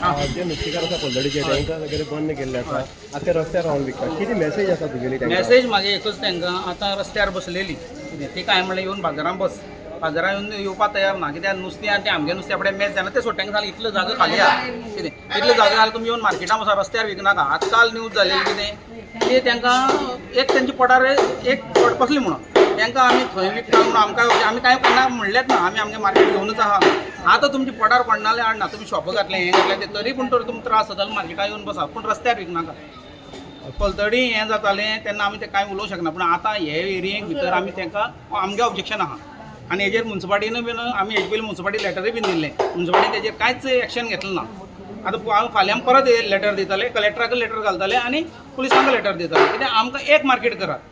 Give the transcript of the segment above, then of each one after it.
जे नुस्तेकार आसा पलतडीचे तांकां वगैरे बंद केल्ले आसा आख्या रस्त्यार रावन विकतात. कितें मॅसेज आसा तुगेली मॅसेज मागे एकच तांकां आतां रस्त्यार बसलेली. ती काय म्हणल्यार येवन बाजारांत बस. बाजारांत येवन येवपाक तयार. ना कित्याक नुस्तें आनी तें आमगे नुस्तें आपणें मॅच जालें तें सोडट्यांक जालें इतलो जागो खाली आहा. कितें? इतलो जागो जाल्यार तुमी येवन मार्केटांत वचा रस्त्यार विकनाका आजकाल न्यूज जालेली कितें ते तांकां एक तेंचे पोटार एक पट बसली म्हणून. तांकां आमी थंय विकता म्हणून आमकां आमी कांय कोणाक म्हणलेंच ना आमी आमगे मार्केट घेवनूच आहा आतां तुमचे पोटार पडनाले हाडना तुमी शॉप घातलें हें घातलें तें तरी पूण तर तुमकां त्रास जातालो मार्केटांत येवन बसा. पूण रस्त्यार विकनाका पलतडी हें जातालें तेन्ना आमी तें कांय उलोवंक शकना पूण आतां हे एरियेक भितर आमी तांकां आमगे ऑब्जेक्शन आहा आनी हेजेर मुन्सिपाल्टीन बीन आमी हेजे पयलीं मुन्सिपाल्टी लेटरूय बीन दिल्लें. मुन्सिपाल्टीन तेजेर कांयच एक्शन घेतलें ना. आतां हांव फाल्यां परत लेटर दिताले कलेक्टराक लेटर घालताले आनी पुलिसांक लेटर दिताले. कित्याक आमकां एक मार्केट करात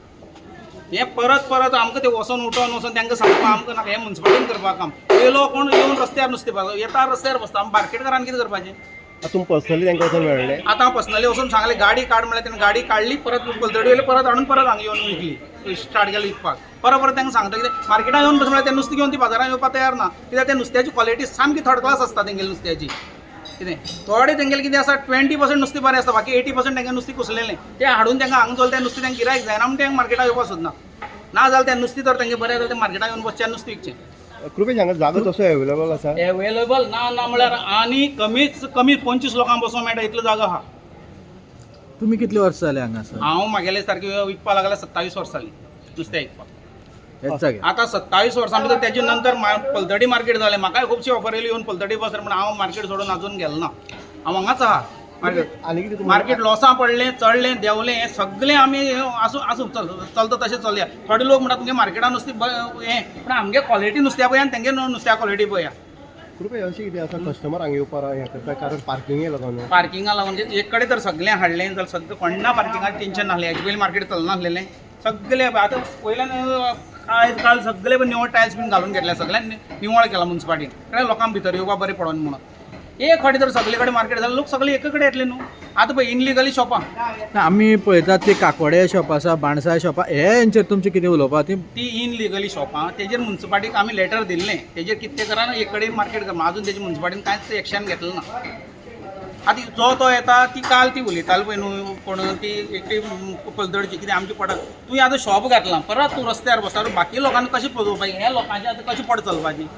हें परत परत आमकां ते वचोन उठोन वचोन तांकां सांगपाक आमकां नाका हें मुन्सिपाल्टीन करपाक काम. येयलो कोण येवन रस्त्यार नुस्तें पावता येता रस्त्यार बसता आमी मार्केटकारान कितें करपाचें तुमी पर्सनली तांकां वचून मेळ्ळे आता हांव पर्सनली वचून सांगलें गाडी काड म्हणल्यार तेणें गाडी काडली परत पलतडी वयली परत हाडून परत हांगा येवन विकली. स्टार्ट केली विकपाक परत परत तांकां सांगता कितें मार्केटान येवन बस म्हळ्यार तें नुस्तें घेवन ती बाजारात येवपाक तयार ना. कित्याक त्या नुस्त्याची क्वॉलिटी सामकी थर्ड क्लास आसता तेंगेली नुस्त्याची. कितें थोडे तेंगेले कितें आसा ट्वेंटी पर्संट नुस्तें बरें आसता बाकी एटी पर्संट तेंगे नुस्तें कुसलेलें तें हाडून तांकां हांगा चल तें नुस्तें तेंकां गिरायक जायना म्हणून तेंकां मार्केटात येवपाक सोदना ना जाल्यार तें नुस्तें तर तेंगे बरें जाल्यार तें मार्केटात येवन बसचें नुस्तें विकचें. कृपेश हांगा जागो तसो अवेलेबल आसा एवेलेबल ना ना म्हळ्यार आनी कमीच कमी पंचवीस लोकांक बसोंक मेळटा इतलो जागो आहा तुमी कितले वर्स जाले हांगासर हांव म्हागेले सारकी विकपा लागल्या सत्तावीस वर्सां जालीं नुस्तें विकपाक आतां सत्तावीस वर्सां भितर तेजे नंतर पलतडी मार्केट जालें म्हाकाय खुबशी ऑफर येयली येवन पलतडी बसर पूण हांव मार्केट सोडून आजून गेलो ना. हांव हांगाच आहा मार्केट मार्केट लॉसां पडलें चडलें देंवलें हें सगळें आमी आसूं आसूं चल- चलता तशें चलया. थोडे लोक म्हणटात तुमगे मार्केटान नुस्तें हें पूण आमगे क्वॉलिटी नुस्त्या पळया आनी तेंगे नुस्त्या क्वॉलिटी पळया कृपेश अशें कितें आसा हें करता कारण पार्किंगे लागून पार्किंगा लागून म्हणजे एक कडेन तर सगळें हाडलें जाल्यार सगळें कोणा पार्किंगाक टेंशन नासलें हेजे पयलीं मार्केट चलनासलेलें सगळें आतां वयल्यान आयज काल सगळे निवळ टायल्स बीन घालून घेतल्या सगळ्यांनी निवळ केला मुन्सिपाल्टीन कारण लोकांक भितर येवपाक बरें पडोन म्हणून. एक फावटी तर सगळे कडेन मार्केट जालें लोक सगळे एक कडेन येतले न्हू. आतां पळय इनलिगली शॉपां. आमी पळयतात ते काकोडे शॉप आसा बाणसाय शॉप हे हेंचेर तुमचें कितें उलोवपा ती ती इनलिगली शॉपां तेजेर मुन्सिपाल्टीक आमी लेटर दिल्लें तेजेर कितें करा ना एक कडेन मार्केट कर अजून तेजे मुन्सिपाल्टीन कांयच एक्शन घेतलें ना आतां जो तो येता ती काल ती उलयताली पळय न्हू कोण ती एकटी पलतडची कितें आमची पडा तुवें आतां शॉप घातलां. परत तूं रस्त्यार बसता बाकी लोकांनी कशें पळोवपाचें हे लोकांचें आतां कशें पड चलपाची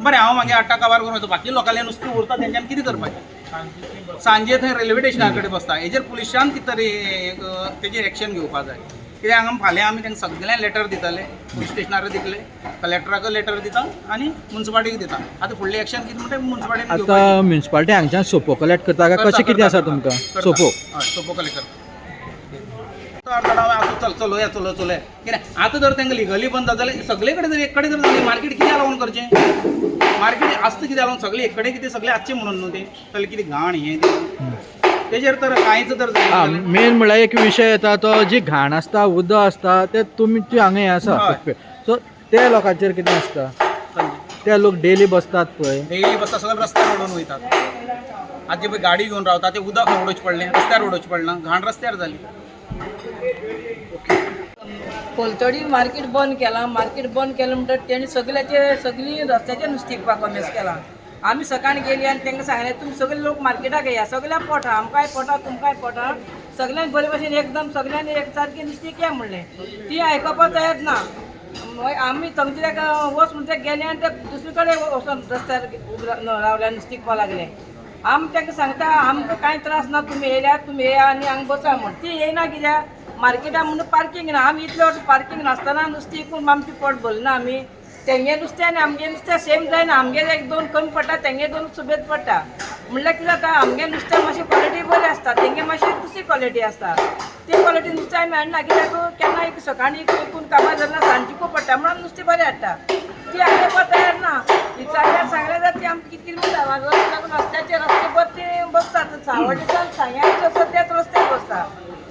बरें हांव मागीर आठा काबार करून वयता बाकी लोकांलें नुस्तें उरता तेंच्यांनी कितें करपाचें सांजे थंय रेल्वे स्टेशना कडेन बसता हेजेर पुलिशान कितें तरी तेजेर एक्शन घेवपाक जाय? कित्याक हांगा फाल्यां आमी तांकां सगळ्यांक लेटर दिताले पुलीस स्टेशनार दितले कलेक्टराक लेटर दिता आनी मुन्सिपाल्टीक दिता आतां फुडलें एक्शन कितें म्हणटा मुन्सिपाल्टीन आतां म्युन्सिपाल्टी हांगच्यान सोपो कलेक्ट करता काय कशें कितें आसा तुमकां सोपो? हय सोपो कलेक्ट करता. आतां चल चलोया चलो चलोया कित्याक आतां जर तांकां लिगली बंद जाता जाल्यार सगळे कडेन जर एक कडेन जर जालें मार्केट कित्याक लागून करचें? मार्केट आसता कित्याक लागून सगळे एक कडेन कितें सगळे आसचें म्हणून न्हू तें जाल्यार कितें घाण हें तेजेर तर कांयच हा जाल्यार- मेन म्हळ्यार एक विशय येता तो जी घाण आसता उदक आसता ते तुमचे हांगा हें आसा. सो त्या लोकांचेर कितें आसता ते लोक डेली बसतात पळय डेली बसता सगळे रस्त्यार उडोवन वयतात आतां जे गाडी घेवन रावता ते उदक उडोवचें पडलें रस्त्यार उडोवचें पडना घाण रस्त्यार जाली कोलतडी मार्केट बंद केला. मार्केट बंद केलं म्हणटच तेणी सगळ्याचे सगळी रस्त्याचे नुस्तें विकपाक कमेस केला. आमी सकाळी गेली आनी तांकां सांगलें तुमी सगळे लोक मार्केटाक येया सगळ्यांक पोटा आमकांय पोटा तुमकांय पोटा. सगळ्यांक बरे भशेन एकदम सगळ्यांनी एक सारकी नुस्तें घ्या म्हणलें. ती आयकपाक तयार ना. मागीर आमी थंयच्याक वच म्हणटा गेले आनी ते दुसरे कडेन वचोन रस्त्यार रावल्या नुस्तें विकपाक लागले आमी तांकां सांगता आमकां कांय त्रास ना तुमी येयल्यात तुमी येया आनी हांगा बसा म्हण ती येयना कित्याक मार्केटान म्हणून पार्किंग ना आमी इतले वर्स पार्किंग नासतना नुस्तें इकून आमची पोट भरना आमी तेंगे नुस्तें आनी आमगे नुस्तें सेम जायना आमगे एक दोन कमी पडटा तेंगे दोन सुबेज पडटा म्हणल्यार कितें जाता आमगे नुस्तें मातशी क्वॉलिटी बरी आसता तेंगे मातशी दुसरी क्वॉलिटी आसता ती क्वॉलिटी नुस्तें आमी हाडना कित्याक केन्ना एक सकाळी एकूण कामां जाल्यार सांजची पडटा म्हणून नुस्तें बरें हाडटा ती आयकपाक तयार ना विचारल्यार सांगलें जाल्यार ती आमकां कितें लागून रस्त्याचे रस्ते बर ते बसतात सावड्डेच्यान सांग्याक असो तेच रस्त्यार बसता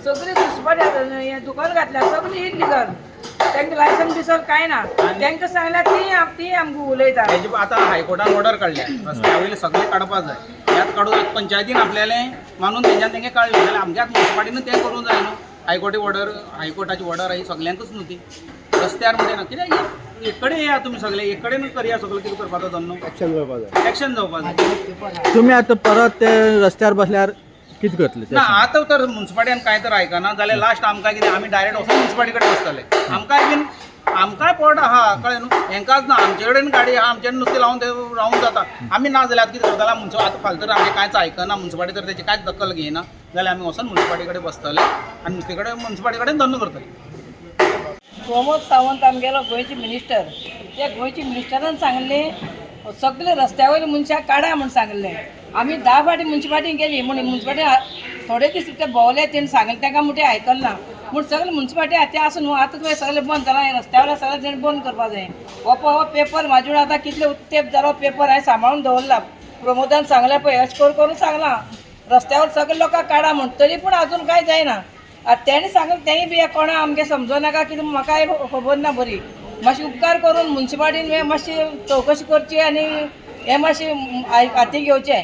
सगळीं दुसपट हें दुकान घातल्या सगळीं इलिगल तांकां लायसन बिसन कांय ना? तांकां सांगल्यार ती आम- ती आमकां उलयता हेजे आतां हायकोर्टान ऑर्डर काडल्या रस्त्या वयले सगळे काडपाक जाय ह्यात काडून पंचायतीन आपल्यालें मानून तेंच्यान तेंगे काडलें जाल्यार आमच्यात मुन्सिपाल्टीन तें करूंक जाय न्हू हायकोर्टी ऑर्डर हायकोर्टाची ऑर्डर ही सगल्यांकूच न्हू ती रस्त्यार म्हणटा ना कित्याक एकडे या तुम्ही सगळे एकडे करया सगळं कितें करपाचो धंदो ऍक्शन जावपा जाय एक्शन जावपाचें तुम्ही आता परत ते रस्त्यार बसल्यार कितें करतले ते ना सांग. आतां तर म्युन्सिपाल्टीन कांय तर आयकना जाल्यार लास्ट आमकां कितें आमी डायरेक्ट वचून म्युन्सिपाल्टी कडेन बसतले आमकांय बीन आमकांय पोट आहा कळ्ळें न्हू हेंकांच ना आमचे कडेन गाडी आहा आमचे नुस्तें लावून ते रावूंक जाता आमी ना जाल्यार आतां कितें करतले मुन्सिपल आतां फाल्यां तर आमचें कांयच आयकना म्युन्सिपाल्टी तर तेची कांयच दखल घेयना जाल्यार आमी वचून म्युन्सिपाल्टी कडेन बसतले आनी नुस्तें कडेन म्युन्सिपाल्टी कडेन धंदो करतले प्रमोद सावंत आमगेलो गोंयचे मिनिस्टर. त्या गोंयचे मिनिस्टरान सांगले सगळे रस्त्यावयले मनशाक काडा म्हूण सांगले. आमी धा फाटी मुन्सिपाल्टीन गेली म्हण मुन्सिपाल्टी थोडे दीस ते भोवले तेणी सांगले तांकां म्हणटे आयकना म्हूण सगळे मुन्सिपाल्टी ते आसून न्हू आतां तुवें सगळें बंद जालां हें रस्त्यावयले सगळें तेणी बंद करपा जाय. हो हो पेपर म्हाजे कडेन आतां कितले उत्तेप जालो पेपर हांवें सांबाळून दवरला. प्रमोदान सांगलें पळय अशें करून करून सांगलां रस्त्यावर सगळे लोकांक काडा म्हूण तरी पूण अजून कांय जायना. आतां तेणी सांगलें तेंय बी कोणा आमगे समजो नाका कितें म्हाकाय खबर ना बरी. मातशी उपकार करून मुन्सिपाल्टीन हें मातशी चवकशी करची आनी हें मातशें हाती घेवचें